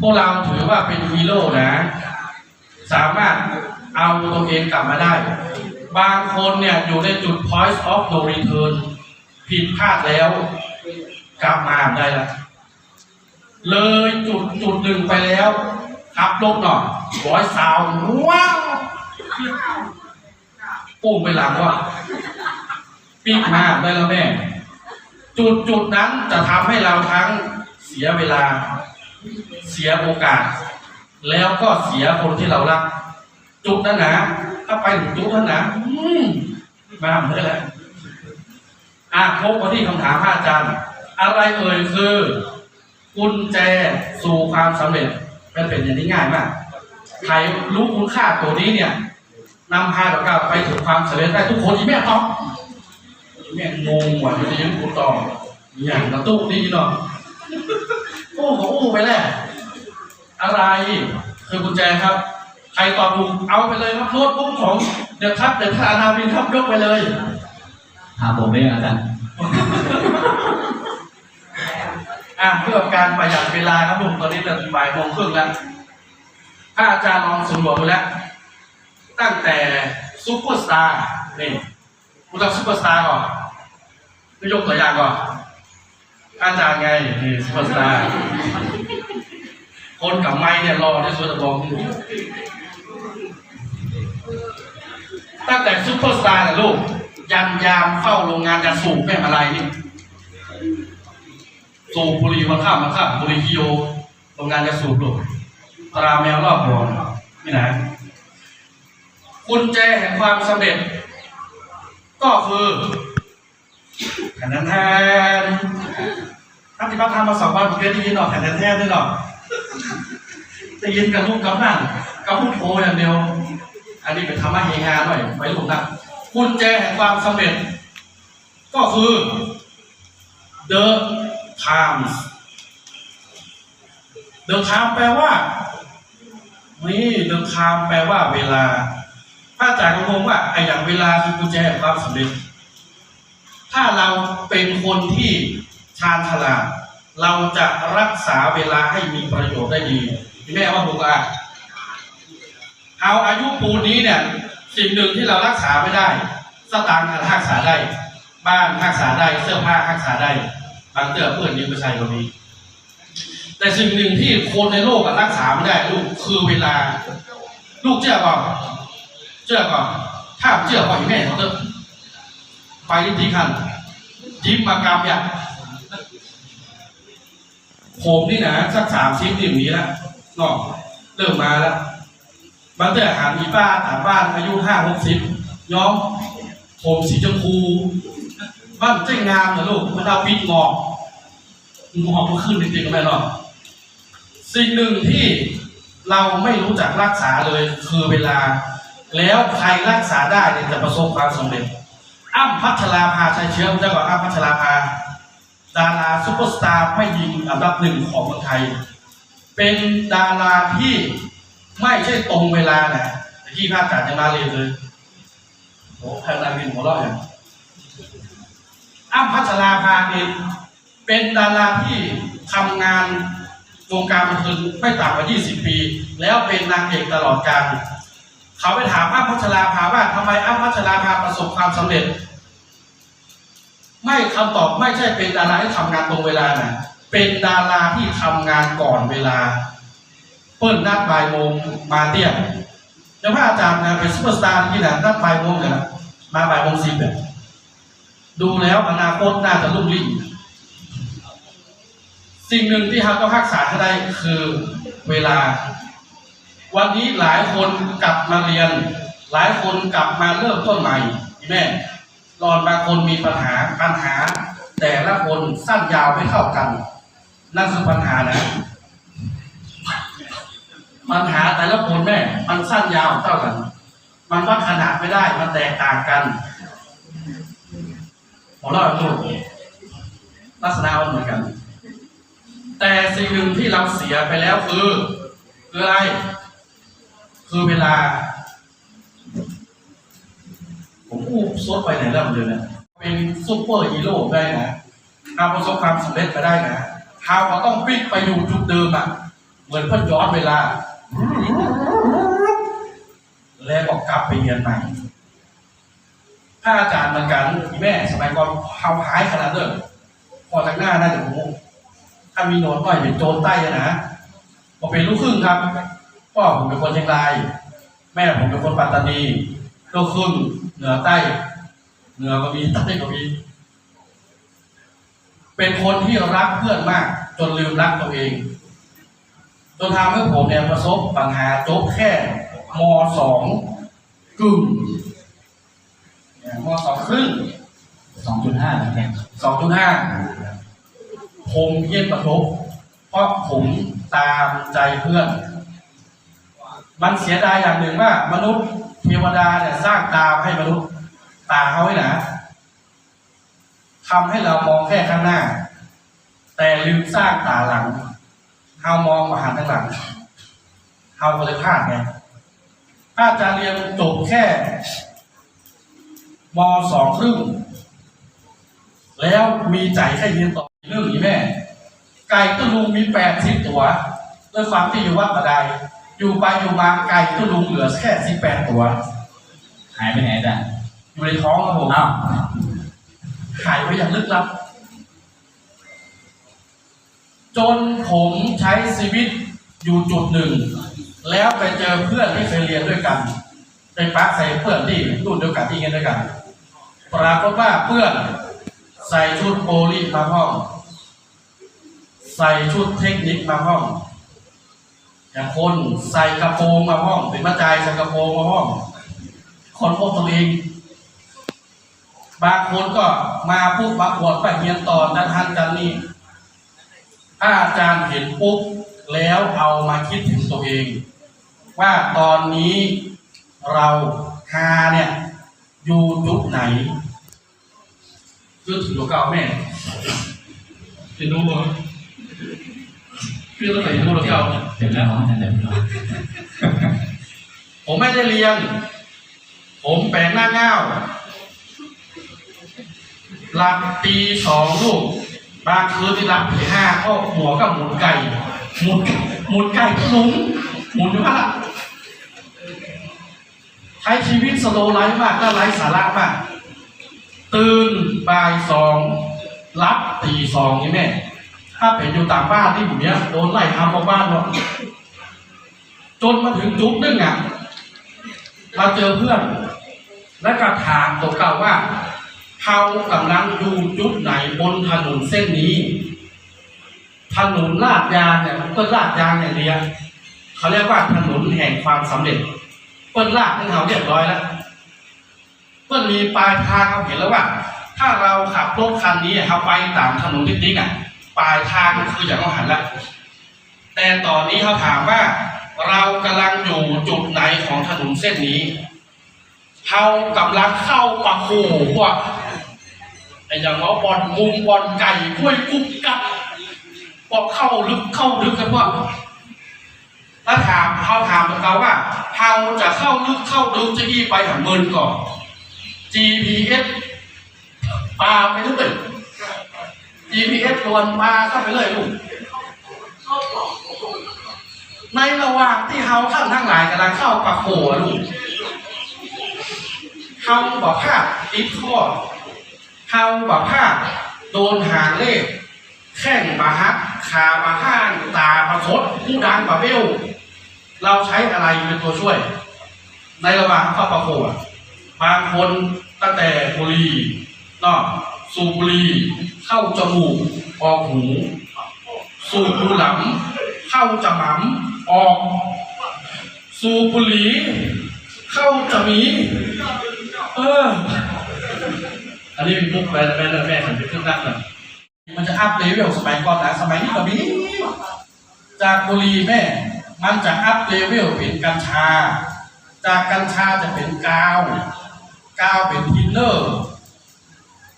พวกเราถือว่าเป็นฮีโร่นะ สามารถเอาตัวเองกลับมาได้ บางคนเนี่ยอยู่ในจุด point of no return ผิดพลาดแล้ว กลับมาได้ล้วเลยจุดจุดหนึ่งไปแล้วขับรถหน่อยร้อยสาวว้าวปุ่มไปหลังว่าปีกมาได้แล้วแม่ จุดจุดนั้นจะทำให้เราทั้งเสียเวลา เสียโอกาส แล้วก็เสียคนที่เรารัก จุดนั้นนะถ้าไปถึงจุดนั้นนะอืมมาเหมือนแล้วอะพบมาที่คำถามพระอาจารย์ อะไรเอ่ยคือกุญแจสู่ความสำเร็จมันเป็นอย่างนี้ง่ายมากใครรู้คุณค่าตัวนี้เนี่ยนำพาเราไปถึงความสำเร็จได้ทุกคนอีแม่ต้องอีแม่งงว่ะมันจะยังกูต่ออย่างกระตุกนี่เนาะ โอ้โหโอ้ไปแล้วอะไรคือกุญแจครับ ใครตอบถูกเอาไปเลยครับโน้ตบุ๊กของเดี๋ยวครับเดี๋ยวถ้าอนาวินครับยกไปเลยถามผมไม่อาจารย์อะเพื่อการประหยัดเวลาครับผมตอนนี้จะบ่ายโมงครึ่งแล้วถ้าอาจารย์ลองสำรวจดูแล้ว ตั้งแต่ซูเปอร์สตาร์นี่รู้จักซูเปอร์สตาร์ก่อนไม่ยกตัวอย่างก่อน อาจารย์ไงนี่ซูเปอร์สตาร์คนกับไม้เนี่ยรอที่สุดจะบอกอยู่ตั้งแต่ซูเปอร์สตาร์นะลูกยันยามเฝ้าโรงงานยาสูบแม่งอะไรนี่สูบบุหรี่มาข้ามมาข้ามบุหรี่กิโยโรงงานจะสูบลูกตราแมวรอบหัวนี่นะกุญแจแห่งความสำเร็จ ก็คือ แผ่นแทนท่านที่พักทำมาสองวันผมเคยได้ยินหรอกแผ่นแทนด้วยหรอกได้ยินกับลูกกับนั่งกับพูดโผอย่างเดียว อันนี้เป็นธรรมะเฮฮาหน่อยไว้ลูกนะกุญแจแห่งความสำเร็จ ก็คือ the times the time แปลว่านี่ the time แปลว่าเวลา ถ้าจายกงงว่าไอ้อย่างเวลาคือกุญแจแห่งความสำเร็จ ถ้าเราเป็นคนที่ชาญฉลาดเราจะรักษาเวลาให้มีประโยชน์ได้ดีแม่ว่าถูกอะเอาอายุปูนนี้เนี่ยสิ่งหนึ่งที่เรารักษาไม่ได้ สตางค์รักษาได้ บ้านรักษาได้เสื้อผ้ารักษาได้บางเตื้อเพื่อนยืมไปใช้ก็มีแต่สิ่งหนึ่งที่คนในโลกรักษาไม่ได้ลูกคือเวลา ลูกเชื่อก่อนเชื่อก่อนถ้าเชื่อก่อนแม่เขาเถอะ ไปที่ที่ขั้นยิ้มมากรรมเนี่ยผมนี่นะสักสามชิ้นอย่างนี้แล้วนาะเริ่มมาแล้วบางเตื้อหามีป้าถามบ้านอายุห้าหกสิบย้อมผมสีชมพูบ้านเจ้งงามนะลูกมันเอาปิดงอกงอกก็ขึ้นจริงๆก็ไม่หรอกสิ่งหนึ่งที่เราไม่รู้จักรักษาเลยคือเวลา แล้วใครรักษาได้เนี่ยจะประสบความสำเร็จ อ้ำพัชราภาชัยเชื้อเจ้าก่อนอ้ำพัชราภา ดาราซุปเปอร์สตาร์ไม่ยิงอันดับหนึ่งของเมืองไทย เป็นดาราที่ไม่ใช่ตรงเวลานะที่ภาคการจะมาเรียนเลยโอ้ใครนาวินหัวเราะอย่างอ้ำพัชราภาเองเป็นดาราที่ทำงานวงการบันเทิงไม่ต่ำกว่า 20 ปี แล้วเป็นนางเอกตลอดกาล เขาไปถามอ้ำพัชราภาว่าทำไมอ้ำพัชราภาประสบความสำเร็จ ไม่คำตอบไม่ใช่เป็นดาราที่ทำงานตรงเวลานะเป็นดาราที่ทำงานก่อนเวลา เปิ้ลนัดบ่ายโมงมาเตี้ยแล้วพระอาจารย์นะเป็นซุปเปอร์สตาร์ที่ไหนนัดบ่ายโมงเลยนะมาบ่ายโมงสิบเนี่ยดูแล้วอนาคตน่าจะรุ่งริ่งสิ่งหนึ่งที่เราต้องรักษาได้คือเวลา วันนี้หลายคนกลับมาเรียน หลายคนกลับมาเริ่มต้นใหม่พี่แม่รอนบางคนมีปัญหาปัญหา แต่ละคนสั้นยาวไม่เท่ากัน นั่นคือปัญหานะปัญหาแต่ละคนแม่มันสั้นยาวเท่ากัน มันวัดขนาดไม่ได้ มันแตกต่างกันหัวเราะลูกลักษณะมันเหมือนกัน แต่สิ่งหนึ่งที่เราเสียไปแล้วคือ คืออะไร คือเวลา ผมพูดซดไปไหนแล้วเลยนะเป็นซุปเปอร์ฮีโร่ได้นะทำประสบความสำเร็จไปได้นะเขาก็ต้องวิ่งไปอยู่จุดเดิมอะ เหมือนเพ่นย้อนเวลา แล้วก็กลับไปเรียนใหม่ถ้าอาจารย์เหมือนกันอีแม่สมัยก่อนเฮาหายขนาดเดิมพอจากหน้าน่าจะรู้ถ้ามีโน้ตหน่อยเป็นโจรใต้อะนะผมเป็นลูกครึ่งครับ พ่อผมเป็นคนเชียงราย แม่ผมเป็นคนปัตตานีลูกครึ่งเหนือใต้ เหนือก็มีใต้ก็มีเป็นคนที่รักเพื่อนมาก จนลืมรักตัวเอง จนทำให้ผมเนี่ยประสบปัญหาจบแค่มสองกึ่งเนี่ยมสองครึ่งสองจุดห้าเหมือนกันสองจุดห้าผมเยี่ยมประทบเพราะผมตามใจเพื่อน มันเสียดายอย่างหนึ่งว่ามนุษย์เทวดาเนี่ยสร้างตาให้มนุษย์ตาเขาไว้นะทำให้เรามองแค่ข้างหน้า แต่ลืมสร้างตาหลังเฮามองมาหันข้างหลังเฮาก็เลยพลาดไงถ้าอาจารย์เรียนจบแค่มสองครึ่ง แล้วมีใจแค่เรียนต่อเรื่องนี้แม่ ไก่ตุลุงมีแปดสิบตัว ด้วยความที่อยู่วัดมาได อยู่ไปอยู่มาไก่ตุลุงเหลือแค่สิบแปดตัว หายไปไหนอาจารย์อยู่ในท้องครับผมอ้าวหายไปอย่างลึกลับ จนผมใช้ชีวิตอยู่จุดหนึ่ง แล้วไปเจอเพื่อนที่เคยเรียนด้วยกันไปปะใส่เพื่อนที่รุ่นเดียวกันที่เรียนด้วยกัน ปรากฏว่าเพื่อนใส่ชุดโปลีมาห้อง ใส่ชุดเทคนิคมาห้อง อย่างคนใส่กระโปรงมาห้องเป็นมาจายใส่กระโปรงมาห้องคนพบตัวเอง บางคนก็มาปุ๊บมาบวชไปเรียนต่อนันทันกันนี่ถ้าอาจารย์เห็นปุ๊บแล้วเอามาคิดถึงตัวเอง ว่าตอนนี้เราหาเนี่ยอยู่จุดไหนคือถึงตัวเก่าแม่เห็นรู้ บ่คือเราใส่รู้ตัวเก่าเนี่ยเดี๋ยวแล้วอาจารย์เดี๋ยวแล้ผมไม่ได้เรียน ผมแปลงหน้าเง่าหลับตีสองลูก บางคืนที่หลับตีห้าก็หัวก็หมุนไก่ หมุนหมุนไก่ก็หมุนหมุนอยู่พันละใช้ชีวิตสโลไลฟ์มากก็ไร้สาระมาก ตื่นบ่ายสองรับตีสองนี่แม่ ถ้าเป็นอยู่ต่างบ้านที่ผมเนี้ยโดนไล่ทำออกบ้านหมดจนมาถึงจุดหนึงอะเราเจอเพื่อน และก็ถามตัวเก่าว่าเขากำลังอยู่จุดไหนบนถนนเส้นนี้ ถนนลาดยางเนี่ยมันเปิ้นลาดยางอย่างเดียวเขาเรียกว่าถนนแห่งความสำเร็จเปิ้นลาดให้เขาเรียบร้อยแล้วเปิ้นมีปลายทางเขาเห็นแล้วว่า ถ้าเราขับรถคันนี้เขาไปตามถนนติ๊กๆอะ ปลายทางมันคืออย่างเขาหันละแต่ตอนนี้เขาถามว่า เรากำลังอยู่จุดไหนของถนนเส้นนี้เขากำลังเข้าปะโขพวกไอ้อย่างว่าบอลมุมบอลไก่กล้วยกุ๊บกับพวกเข้าลึกเข้าลึกกันพวกแล้วถามเขาถามเขาว่าเขาจะเข้าลึกเข้าลึกจะยี่ไปหันเมินก่อน GPS ปาไปทุกตึก GPS ลวนปาเข้าไปเลยลูกในระหว่างที่เฮาท่านทั้งหลายกำลังเข้าปากโขลูกเฮาบอกภาพติดข้อเฮาบอกภาพโดนหางเลข แข้งบาฮักขาบาห้างตาประชดผู้ดังบาเบลเราใช้อะไรเป็นตัวช่วย ในระหว่างเข้าปากโขบางคนตั้งแต่บุรีนาะ สูบบุหรีเข้าจมูกออกหู สูบบุหลังเข้าจะหมออก สูบบุหรี่เข้าจมี เออ อันนี้เป็นมุกแม่แม่แม่ผมเป็นเครื่องนั่งเลยมันจะอัพเลเวลสมัยก่อนนะสมัยนี้ก็มีจากบุหรี่แม่ มันจะอัพเลเวลเป็นกัญชา จากกัญชาจะเป็นกาว กาวเป็นทินเนอร์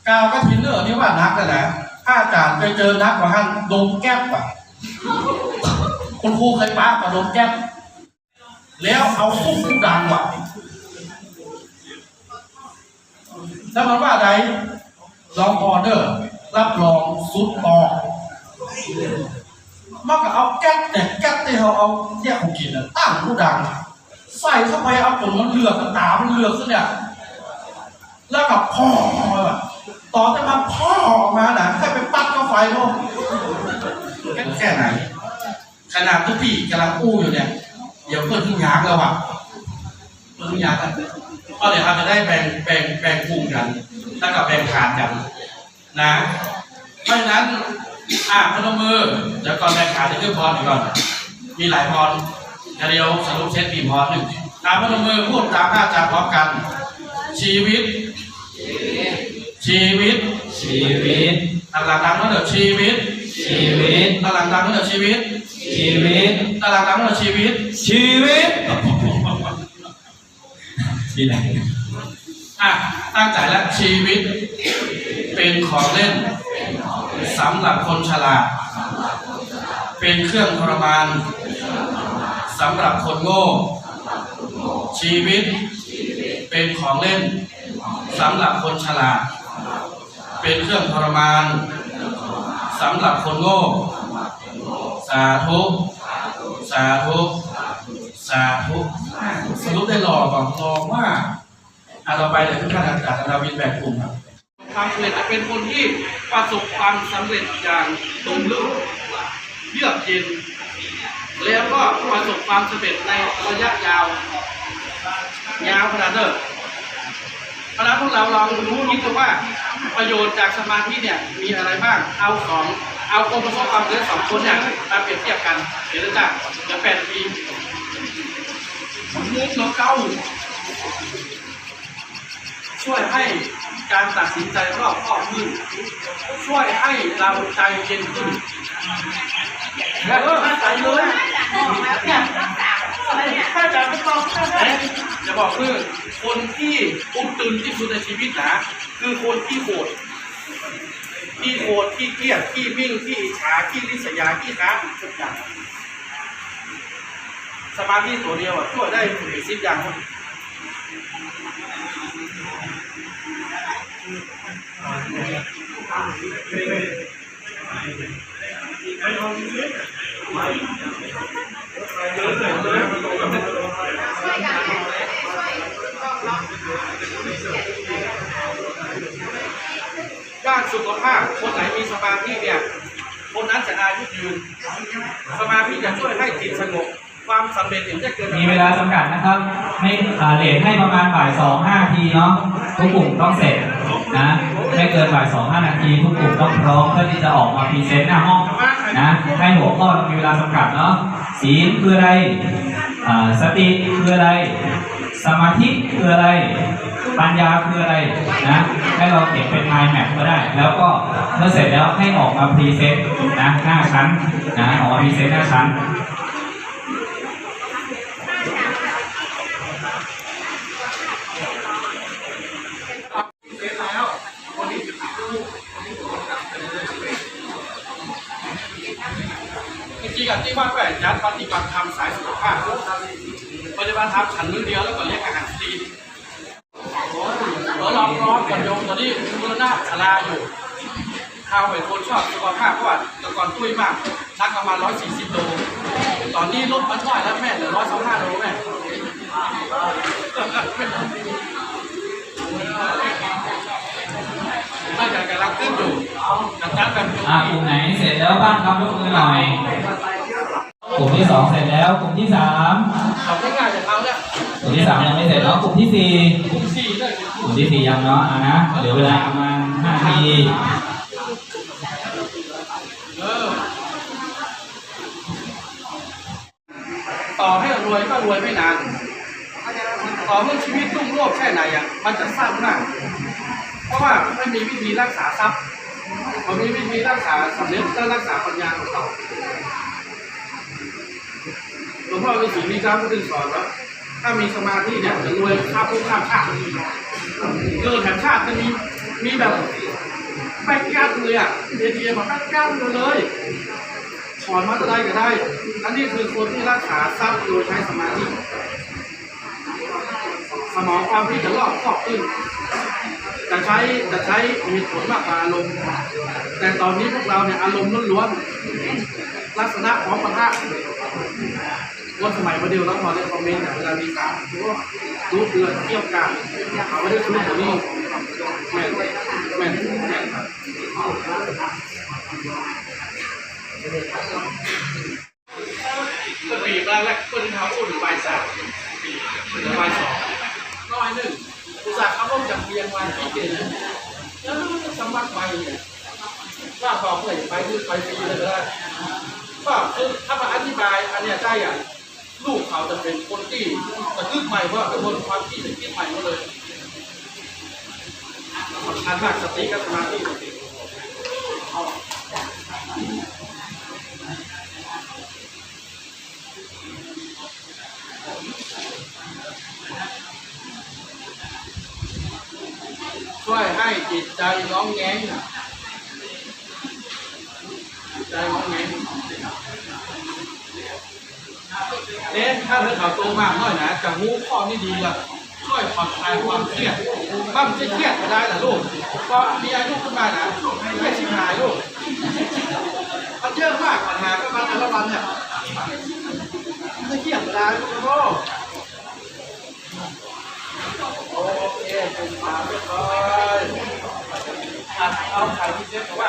กาวก็ทินเนอร์นี่ว่านักกันนะถ้าอาจารย์เคยเจอนักกว่าท่านดมแก๊ปอะคุณครูเคยป้ากับดมแก๊ปแล้วเอาซุ้มดังว่ะแล้วมันว่าใดลองออเดอร์ รับรองสุดออกมันก็เอาแก๊สเนี่ยแก๊สที่เขาเขาเอาแยกของกินอะตั้งผู้ดัง ใส่เข้าไปเอาผลมันเลือกตามันเลือกขึ้นเนี่ยแล้วกับพ่อแบบ ต่อจะมาพ่อออกมานะแค่ไปปัดก็ไฟโลกแค่แค่ไหน ขนาดทุกพี่กำลังอู้อยู่เนี่ย เดี๋ยวเพื่อนที่ยากแล้วอะเพื่อนที่ยากกันก็เดี๋ยวเราจะได้แบ่งแบ่งแบ่งกลุ่มกันแล้วก็แบ่งฐานกันนะ เพราะฉะนั้นอะพนมมือเดี๋ยวก่อนแบ่งฐานที่คือพรอีกก่อน มีหลายพรเดี๋ยวสรุปเซตปีพรหนึ่งตามพนมมือพูดตามอาจารย์พร้อมกัน ชีวิต ชีวิต ชีวิตตารางดังนั่นเดี๋ยวชีวิต ชีวิตตารางดังนั่นเดี๋ยวชีวิต ชีวิตตารางดังนั่นเดี๋ยวชีวิต ชีวิตมีอะไรอะตั้งใจแล้วชีวิต เป็นของเล่นสำหรับคนฉลาด เป็นเครื่องทรมานสำหรับคนโง่ ชีวิตเป็นของเล่นสำหรับคนฉลาด เป็นเครื่องทรมานสำหรับคนโง่ สาธุ สาธุ สาธุสรุปได้หล่อก่อนหล่อมากอะต่อไปเลยทุกท่านอาจารย์นาวินแบ่งกลุ่มครับความสำเร็จจะเป็นคนที่ประสบความสำเร็จอย่างตรงลึกเยือกเย็น แล้วก็ประสบความสำเร็จในระยะยาวยาวขนาดเดิม เพราะนั้นพวกเราลองรู้คิดดูว่าประโยชน์จากสมาธิเนี่ยมีอะไรบ้าง เอาสองเอาคนประสบความสำเร็จสองคนเนี่ยมาเปรียบเทียบกัน เดี๋ยวจะเดี๋ยวแปดนาทีมุกเราเก้าช่วยให้การตัดสินใจรอบคอบขึ้น ช่วยให้เราใจเย็นขึ้นแล้วก็ใจเลย ถ้าจะไม่ต้องจะบอกคือคนที่อุ้มตื่นที่สุดในชีวิตนะคือคนที่โหดที่โหดที่เครียดที่วิ่งที่ฉาที่ริษยาที่ค้าทุกอย่างสมาธิตัวเดียวอะช่วยได้ถึงสิบอย่าง ด้านสุขภาพ คนไหนมีสมาธิเนี่ย คนนั้นจะอายุยืน สมาธิจะช่วยให้จิตสงบ ความสำเร็จเนี่ยจะเกิดมีเวลาจำกัดนะครับ ให้อ่าเลทให้ประมาณบ่ายสองห้าทีเนาะทุกกลุ่มต้องเสร็จ เกินบ่ายสองห้านาทีทุกกลุ่มต้องพร้อมเพื่อที่จะออกมาพรีเซนต์หน้าห้องนะให้หัวข้อมีเวลาจำกัดเนาะศีลคืออะไรสติคืออะไร สมาธิคืออะไร ปัญญาคืออะไรนะให้เราเก็บเป็น mind map ก็ได้ แล้วก็เมื่อเสร็จแล้วให้ออกมาพรีเซนต์นะหน้าชั้นนะออกมาพรีเซนต์หน้าชั้น จริงๆกับที่ว่าแปดยัดปฏิบัติธรรมสายสุขภาพปฏิบัติธรรมฉันมื้อเดียวแล้วก็เรียกอาหารฟรีเราลองร้องกับโยมตอนนี้มูลนาชลาอยู่ข้าวเป็นคนชอบสุขภาพเพราะว่าแต่ก่อนตุ้ยมากนักประมาณ 140 โล ตอนนี้ลดมาช่อยแล้วแม่เหลือ 125 โลแม่น่าจะกำลังขึ้นอยู่กับการแบบอ่ากลุ่มไหนเสร็จแล้วบ้างครับยกมือหน่อย กลุ่มที่สองเสร็จแล้ว กลุ่มที่สามเอาง่ายๆจากเขาเนี่ยกลุ่มที่สามยังไม่เสร็จเนาะกลุ่มที่สี่ทุกสี่เลยกลุ่มที่สี่ยังเนาะอะนะเหลือเวลาประมาณห้านาทีเออต่อให้รวยก็รวยไม่นานต่อเมื่อชีวิตรุ่งโรจน์แค่ไหนอะมันจะสั้นมากเพราะว่าไม่มีวิธีรักษาทรัพย์มันมีวิธีรักษาสำเร็จและรักษาปัญญาของเรา หลวงพ่อฤาษีมีการพูดถึงสอนว่าถ้ามีสมาธิเนี่ยจะรวยข้ามภพข้ามชาติเกิดแห่งชาติจะมีมีแบบแบกยัดเลยอะเอทีเอ็มแบกยัดเลยถอนมาจะได้ก็ได้อันนี้คือคนที่รักษาทรัพย์โดยใช้สมาธิสมองความที่จะรอบครอบขึ้นจะใช้จะใช้เหตุผลมากกว่าอารมณ์ แต่ตอนนี้พวกเราเนี่ยอารมณ์ล้วนๆลักษณะของปะทะ คนสมัยโมเดลต้องรอในคอมเมนต์เวลามีข่าวรู้เดือเกี่ยวกับเขาไม่ได้สรุปตรงนี้แม่นแม่นแม่นครับก็ปีแรกแรกคนที่เขาอุ่นบ่ายสามถึงบ่ายสองน้อยหนึ่งอุตส่าห์เขาต้องจับเรียงวันที่เก่งแล้วมันจะสมัครไปเนี่ยว่าพอเพื่อนไปคือไปฟรีเลยก็ได้ว่าคือถ้ามาอธิบายอันเนี้ยได้อะ ลูกเขาจะเป็นคนที่จะคึกใหม่ว่าเป็นคนความคิดจะคิดใหม่หมดเลยสำคัญมากสติกับสมาธิสติช่วยให้จิตใจน้องแง้งจิตใจน้องแง้ง เอ๊ะถ้าเรื่องข่าวโตมากน่อยนะจะรู้ข้อนี้ดีละช่วยผ่อนคลายความเครียดบ้างจะเครียดก็ได้แต่ลูกพอมีอายุขึ้นมานะไม่ชิบหายลูกมันเยอะมากปัญหาก็มาแต่ละวันเนี่ยมันจะเครียดก็ได้ลูกพ่อโอเคเป็นมาเรียบร้อยอะเอาไข่ที่เซ็ตไว้